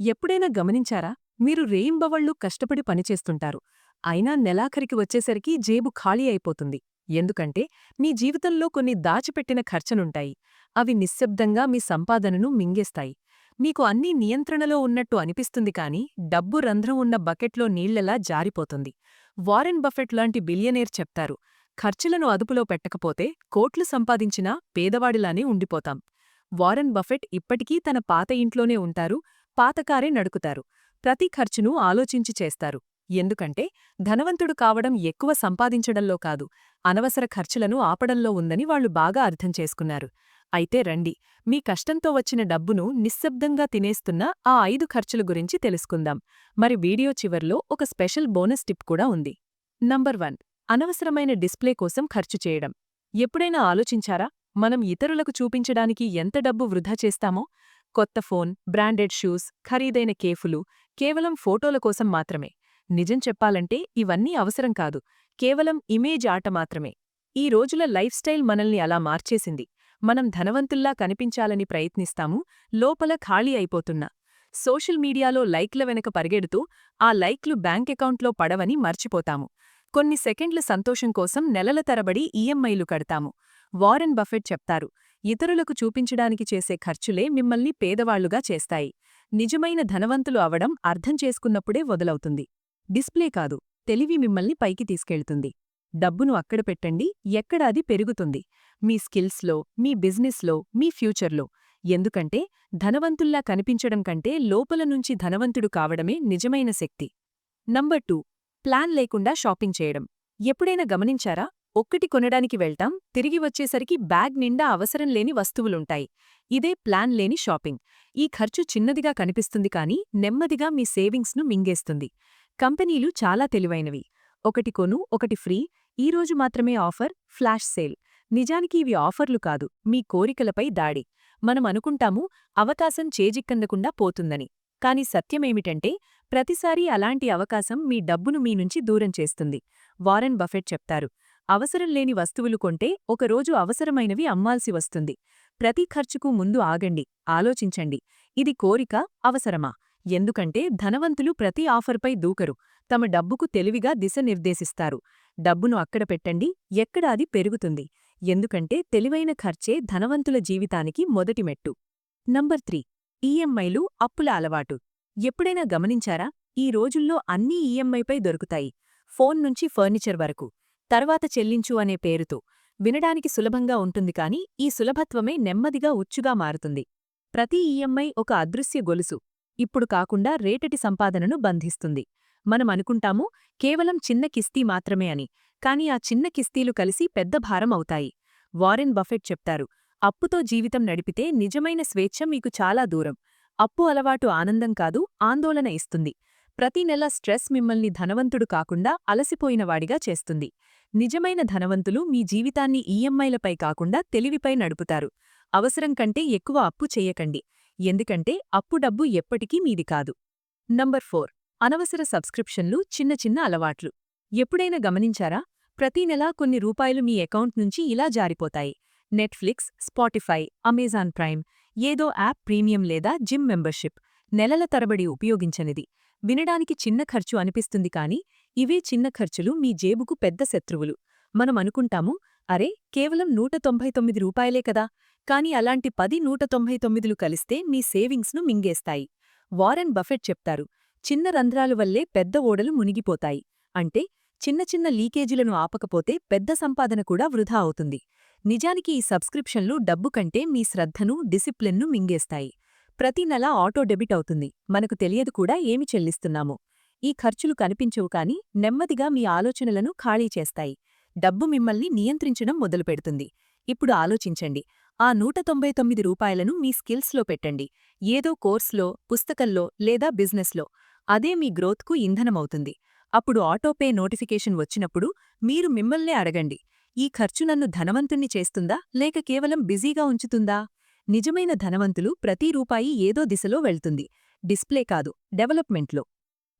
ఎప్పుడైనా గమనించారా? మీరు రేయింబవళ్ళు కష్టపడి పనిచేస్తుంటారు అయినా నెలాఖరికి వచ్చేసరికి జేబు ఖాళీ అయిపోతుంది. ఎందుకంటే మీ జీవితంలో కొన్ని దాచిపెట్టిన ఖర్చనుంటాయి. అవి నిశ్శబ్దంగా మీ సంపాదనను మింగేస్తాయి. మీకు అన్నీ నియంత్రణలో ఉన్నట్టు అనిపిస్తుంది కాని డబ్బు రంధ్రం ఉన్న బకెట్లో నీళ్ళలా జారిపోతుంది. వారెన్ బఫెట్ లాంటి బిలియనేర్ చెప్తారు ఖర్చులను అదుపులో పెట్టకపోతే కోట్లు సంపాదించినా పేదవాడిలానే ఉండిపోతాం. వారెన్ బఫెట్ ఇప్పటికీ తన పాత ఇంట్లోనే ఉంటారు పాతకారే నడుకుతారు. ప్రతి ఖర్చును ఆలోచించి చేస్తారు. ఎందుకంటే ధనవంతుడు కావడం ఎక్కువ సంపాదించడంలో కాదు అనవసర ఖర్చులను ఆపడంలో ఉందని వాళ్ళు బాగా అర్థం చేసుకున్నారు. అయితే రండి మీ కష్టంతో వచ్చిన డబ్బును నిశ్శబ్దంగా తినేస్తున్న ఆ ఐదు ఖర్చుల గురించి తెలుసుకుందాం. మరి వీడియో చివర్లో ఒక స్పెషల్ బోనస్ టిప్ కూడా ఉంది. నంబర్ వన్ అనవసరమైన డిస్ప్లే కోసం ఖర్చు చేయడం. ఎప్పుడైనా ఆలోచించారా? మనం ఇతరులకు చూపించడానికి ఎంత డబ్బు వృధా చేస్తామో? కొత్త ఫోన్ బ్రాండెడ్ షూస్ ఖరీదైన కేఫులు కేవలం ఫోటోల కోసం మాత్రమే. నిజం చెప్పాలంటే ఇవన్నీ అవసరం కాదు. కేవలం ఇమేజ్ ఆట మాత్రమే. ఈ రోజుల లైఫ్ స్టైల్ మనల్ని అలా మార్చేసింది. మనం ధనవంతుల్లా కనిపించాలని ప్రయత్నిస్తాము లోపల ఖాళీ అయిపోతున్నా. సోషల్ మీడియాలో లైక్ల వెనక పరిగెడుతూ ఆ లైక్లు బ్యాంక్ అకౌంట్లో పడవని మర్చిపోతాము. కొన్ని సెకండ్ల సంతోషం కోసం నెలల తరబడి ఈఎంఐలు కడతాము. వారెన్ బఫెట్ చెప్తారు ఇతరులకు చూపించడానికి చేసే ఖర్చులే మిమ్మల్ని పేదవాళ్ళుగా చేస్తాయి. నిజమైన ధనవంతులు అవడం అర్థం చేసుకున్నప్పుడే వదలవుతుంది. డిస్ప్లే కాదు తెలివి మిమ్మల్ని పైకి తీసుకెళ్తుంది. డబ్బును అక్కడ పెట్టండి ఎక్కడ అది పెరుగుతుంది. మీ స్కిల్స్లో మీ బిజినెస్లో మీ ఫ్యూచర్లో. ఎందుకంటే ధనవంతుల్లా కనిపించడం కంటే లోపల నుంచి ధనవంతుడు కావడమే నిజమైన శక్తి. నంబర్ టూ ప్లాన్ లేకుండా షాపింగ్ చేయడం. ఎప్పుడైనా గమనించారా? ఒక్కటి కొనడానికి వెళ్తాం తిరిగి వచ్చేసరికి బ్యాగ్ నిండా అవసరం లేని వస్తువులుంటాయి. ఇదే ప్లాన్ లేని షాపింగ్. ఈ ఖర్చు చిన్నదిగా కనిపిస్తుంది కానీ నెమ్మదిగా మీ సేవింగ్స్ను మింగేస్తుంది. కంపెనీలు చాలా తెలివైనవి. ఒకటి కొను ఒకటి ఫ్రీ ఈరోజు మాత్రమే ఆఫర్ ఫ్లాష్ సేల్. నిజానికి ఇవి ఆఫర్లు కాదు మీ కోరికలపై దాడి. మనం అనుకుంటాము అవకాశం చేజిక్కందకుండా పోతుందని. కాని సత్యమేమిటంటే ప్రతిసారీ అలాంటి అవకాశం మీ డబ్బును మీ నుంచి దూరం చేస్తుంది. వారెన్ బఫెట్ చెప్తారు. అవసరం లేని వస్తువులు కొంటే ఒకరోజు అవసరమైనవి అమ్మాల్సి వస్తుంది. ప్రతి ఖర్చుకు ముందు ఆగండి ఆలోచించండి. ఇది కోరిక అవసరమా? ఎందుకంటే ధనవంతులు ప్రతి ఆఫర్పై దూకరు. తమ డబ్బుకు తెలివిగా దిశ నిర్దేశిస్తారు. డబ్బును అక్కడ పెట్టండి ఎక్కడ అది పెరుగుతుంది. ఎందుకంటే తెలివైన ఖర్చే ధనవంతుల జీవితానికి మొదటి మెట్టు. Number three. ఈఎంఐలు అప్పుల అలవాటు. ఎప్పుడైనా గమనించారా? ఈ రోజుల్లో అన్నీ ఈఎంఐపై దొరుకుతాయి. ఫోన్ నుంచి ఫర్నిచర్ వరకు. తర్వాత చెల్లించు అనే పేరుతో. వినడానికి సులభంగా ఉంటుంది కాని ఈ సులభత్వమే నెమ్మదిగా ఉచ్చుగా మారుతుంది. ప్రతి ఈఎంఐ ఒక అదృశ్య గొలుసు. ఇప్పుడు కాకుండా రేటటి సంపాదనను బంధిస్తుంది. మనం అనుకుంటాము కేవలం చిన్న కిస్తీ మాత్రమే అని. కాని ఆ చిన్న కిస్తీలు కలిసి పెద్ద భారం అవుతాయి. వారెన్ బఫెట్ చెప్తారు అప్పుతో జీవితం నడిపితే నిజమైన స్వేచ్ఛ మీకు చాలా దూరం. అప్పు అలవాటు ఆనందం కాదు ఆందోళన ఇస్తుంది. ప్రతి నెల స్ట్రెస్ మిమ్మల్ని ధనవంతుడు కాకుండా అలసిపోయినవాడిగా చేస్తుంది. నిజమైన ధనవంతులు మీ జీవితాన్ని ఈఎంఐలపై కాకుండా తెలివిపై నడుపుతారు. అవసరం కంటే ఎక్కువ అప్పు చేయకండి. ఎందుకంటే అప్పు డబ్బు ఎప్పటికీ మీది కాదు. Number four. అనవసర సబ్స్క్రిప్షన్లు చిన్న చిన్న అలవాట్లు. ఎప్పుడైనా గమనించారా? ప్రతి నెలా కొన్ని రూపాయలు మీ అకౌంట్ నుంచి ఇలా జారిపోతాయి. నెట్ఫ్లిక్స్ స్పాటిఫై అమెజాన్ ప్రైమ్ ఏదో యాప్ ప్రీమియం లేదా జిమ్ మెంబర్షిప్. నెలల తరబడి ఉపయోగించనిది. వినడానికి చిన్న ఖర్చు అనిపిస్తుంది కాని ఇవే చిన్న ఖర్చులు మీ జేబుకు పెద్ద శత్రువులు. మనం అనుకుంటాము అరే కేవలం నూట తొంభై తొమ్మిది రూపాయలే కదా! కాని అలాంటి పది నూట తొంభై తొమ్మిదిలు కలిస్తే మీ సేవింగ్స్ను మింగేస్తాయి. వారెన్ బఫెట్ చెప్తారు చిన్న రంధ్రాలు వల్లే పెద్ద ఓడలు మునిగిపోతాయి. అంటే చిన్న చిన్న లీకేజీలను ఆపకపోతే పెద్ద సంపాదన కూడా వృధా అవుతుంది. నిజానికి ఈ సబ్స్క్రిప్షన్లు డబ్బు కంటే మీ శ్రద్ధను డిసిప్లిన్ను మింగేస్తాయి. ప్రతి నెలా ఆటో డెబిట్ అవుతుంది. మనకు తెలియదు కూడా ఏమి చెల్లిస్తున్నామో. ఈ ఖర్చులు కనిపించవు కాని నెమ్మదిగా మీ ఆలోచనలను ఖాళీ చేస్తాయి. డబ్బు మిమ్మల్ని నియంత్రించడం మొదలుపెడుతుంది. ఇప్పుడు ఆలోచించండి. ఆ నూట తొంభై తొమ్మిది రూపాయలను మీ స్కిల్స్లో పెట్టండి. ఏదో కోర్స్లో పుస్తకంలో లేదా బిజినెస్లో. అదే మీ గ్రోత్కు ఇంధనమవుతుంది. అప్పుడు ఆటోపే నోటిఫికేషన్ వచ్చినప్పుడు మీరు మిమ్మల్నే అడగండి. ఈ ఖర్చు నన్ను ధనవంతుణ్ణి చేస్తుందా? లేక కేవలం బిజీగా ఉంచుతుందా? నిజమైన ధనవంతులు ప్రతి రూపాయి ఏదో దిశలో వెళ్తుంది. డిస్ప్లే కాదు డెవలప్మెంట్లో.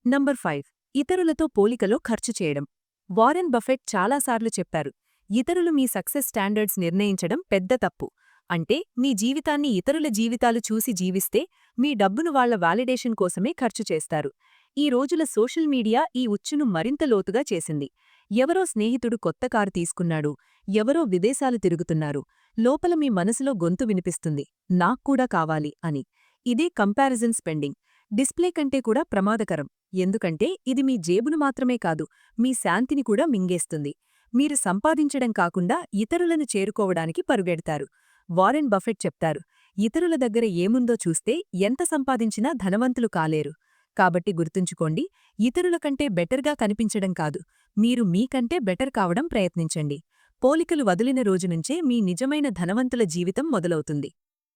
నంబర్ ఫైవ్ ఇతరులతో పోలికలో ఖర్చు చేయడం. వారెన్ బఫెట్ చాలాసార్లు చెప్పారు ఇతరులు మీ సక్సెస్ స్టాండర్డ్స్ నిర్ణయించడం పెద్ద తప్పు. అంటే మీ జీవితాన్ని ఇతరుల జీవితాలు చూసి జీవిస్తే మీ డబ్బును వాళ్ళ వాలిడేషన్ కోసమే ఖర్చు చేస్తారు. ఈ రోజుల సోషల్ మీడియా ఈ ఉచ్చును మరింత లోతుగా చేసింది. ఎవరో స్నేహితుడు కొత్త కారు తీసుకున్నాడు. ఎవరో విదేశాలు తిరుగుతున్నారు. లోపల మీ మనసులో గొంతు వినిపిస్తుంది. నాక్కూడా కావాలి అని. ఇదే కంపారిజన్ స్పెండింగ్ డిస్ప్లే కంటే కూడా ప్రమాదకరం. ఎందుకంటే ఇది మీ జేబును మాత్రమే కాదు మీ శాంతిని కూడా మింగేస్తుంది. మీరు సంపాదించడం కాకుండా ఇతరులను చేరుకోవడానికి పరుగెడతారు. వారెన్ బఫెట్ చెప్తారు ఇతరుల దగ్గర ఏముందో చూస్తే ఎంత సంపాదించినా ధనవంతులు కాలేరు. కాబట్టి గుర్తుంచుకోండి ఇతరుల కంటే బెటర్గా కనిపించడం కాదు. మీరు మీకంటే బెటర్ కావడం ప్రయత్నించండి. పోలికలు వదిలిన రోజునుంచే మీ నిజమైన ధనవంతుల జీవితం మొదలవుతుంది.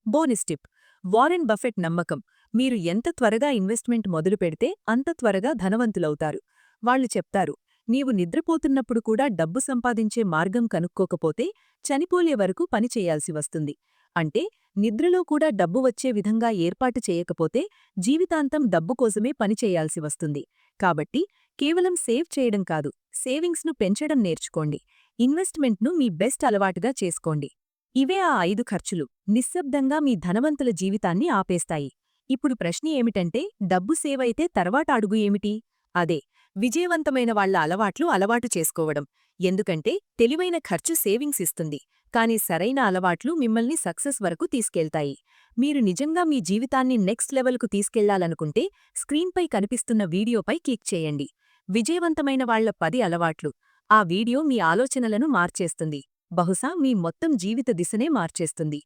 బోనిస్టిప్ వారెన్ బఫెట్ నమ్మకం. మీరు ఎంత త్వరగా ఇన్వెస్ట్మెంట్ మొదలు పెడితే అంత త్వరగా ధనవంతులవుతారు. వాళ్ళు చెప్తారు నీవు నిద్రపోతున్నప్పుడు కూడా డబ్బు సంపాదించే మార్గం కనుక్కోకపోతే చనిపోలే వరకు పని చేయాల్సి వస్తుంది. అంటే నిద్రలో కూడా డబ్బు వచ్చే విధంగా ఏర్పాటు చేయకపోతే జీవితాంతం డబ్బు కోసమే పనిచేయాల్సి వస్తుంది. కాబట్టి కేవలం సేవ్ చేయడం కాదు సేవింగ్స్ను పెంచడం నేర్చుకోండి. ఇన్వెస్ట్మెంట్ను మీ బెస్ట్ అలవాటుగా చేసుకోండి. ఇవే ఆ ఐదు ఖర్చులు నిశ్శబ్దంగా మీ ధనవంతుల జీవితాన్ని ఆపేస్తాయి. ఇప్పుడు ప్రశ్న ఏమిటంటే డబ్బు సేవ్ అయితే తర్వాత అడుగు ఏమిటి? అదే విజయవంతమైన వాళ్ళ అలవాట్లు అలవాటు చేసుకోవడం. ఎందుకంటే తెలివైన ఖర్చు సేవింగ్స్ ఇస్తుంది. కానీ సరైన అలవాట్లు మిమ్మల్ని సక్సెస్ వరకు తీసుకెళ్తాయి. మీరు నిజంగా మీ జీవితాన్ని నెక్స్ట్ లెవెల్కు తీసుకెళ్ళాలనుకుంటే స్క్రీన్పై కనిపిస్తున్న వీడియోపై క్లిక్ చేయండి. విజయవంతమైన వాళ్ళ పది అలవాట్లు. ఆ వీడియో మీ ఆలోచనలను మార్చేస్తుంది. బహుశా మీ మొత్తం జీవిత దిశనే మార్చేస్తుంది.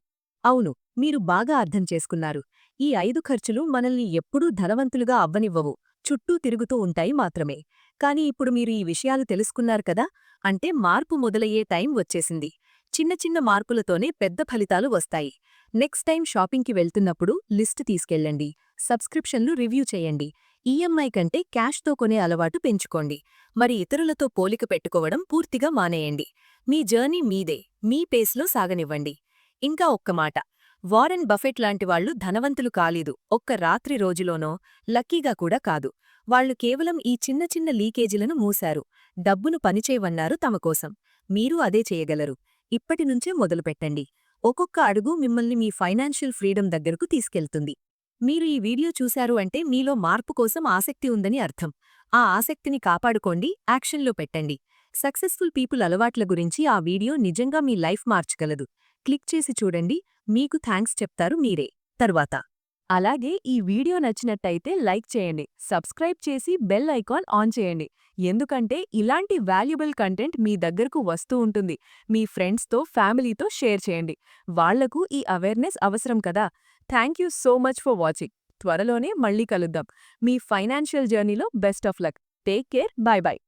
అవును మీరు బాగా అర్థం చేసుకున్నారు. ఈ ఐదు ఖర్చులు మనల్ని ఎప్పుడూ ధనవంతులుగా అవ్వనివ్వవు. చుట్టూ తిరుగుతూ ఉంటాయి మాత్రమే. కాని ఇప్పుడు మీరు ఈ విషయాలు తెలుసుకున్నారు కదా! అంటే మార్పు మొదలయ్యే టైం వచ్చేసింది. చిన్న చిన్న మార్పులతోనే పెద్ద ఫలితాలు వస్తాయి. నెక్స్ట్ టైం షాపింగ్కి వెళ్తున్నప్పుడు లిస్ట్ తీసుకెళ్ళండి. సబ్స్క్రిప్షన్లు రివ్యూ చేయండి. ఈఎంఐ కంటే క్యాష్తో కొనే అలవాటు పెంచుకోండి. మరి ఇతరులతో పోలిక పెట్టుకోవడం పూర్తిగా మానేయండి. మీ జర్నీ మీదే మీ పేస్లో సాగనివ్వండి. ఇంకా ఒక్క మాట. వారెన్ బఫెట్ లాంటివాళ్ళు ధనవంతులు కాలేదు. ఒక్క రాత్రి రోజులోనో లక్కీగా కూడా కాదు. వాళ్ళు కేవలం ఈ చిన్న చిన్న లీకేజీలను మూశారు. డబ్బును పనిచేయవన్నారు తమకోసం మీరు అదే చేయగలరు. ఇప్పటినుంచే మొదలుపెట్టండి. ఒక్కొక్క అడుగు మిమ్మల్ని మీ ఫైనాన్షియల్ ఫ్రీడమ్ దగ్గరకు తీసుకెళ్తుంది. మీరు ఈ వీడియో చూశారు అంటే మీలో మార్పు కోసం ఆసక్తి ఉందని అర్థం. ఆ ఆసక్తిని కాపాడుకోండి యాక్షన్లో పెట్టండి. సక్సెస్ఫుల్ పీపుల్ అలవాట్ల గురించి ఆ వీడియో నిజంగా మీ లైఫ్ మార్చగలదు. క్లిక్ చేసి చూడండి. మీకు థ్యాంక్స్ చెప్తారు మీరే. తరువాత. అలాగే ఈ వీడియో నచ్చినట్టయితే లైక్ చేయండి సబ్స్క్రైబ్ చేసి బెల్ ఐకాన్ ఆన్ చేయండి. ఎందుకంటే ఇలాంటి వాల్యుబుల్ కంటెంట్ మీ దగ్గరకు వస్తూ ఉంటుంది. మీ ఫ్రెండ్స్తో ఫ్యామిలీతో షేర్ చేయండి. వాళ్ళకు ఈ అవేర్నెస్ అవసరం కదా. Thank you so much for watching. త్వరలోనే మళ్ళీ కలుద్దాం. మీ ఫైనాన్షియల్ జర్నీలో best of luck. Take care. Bye bye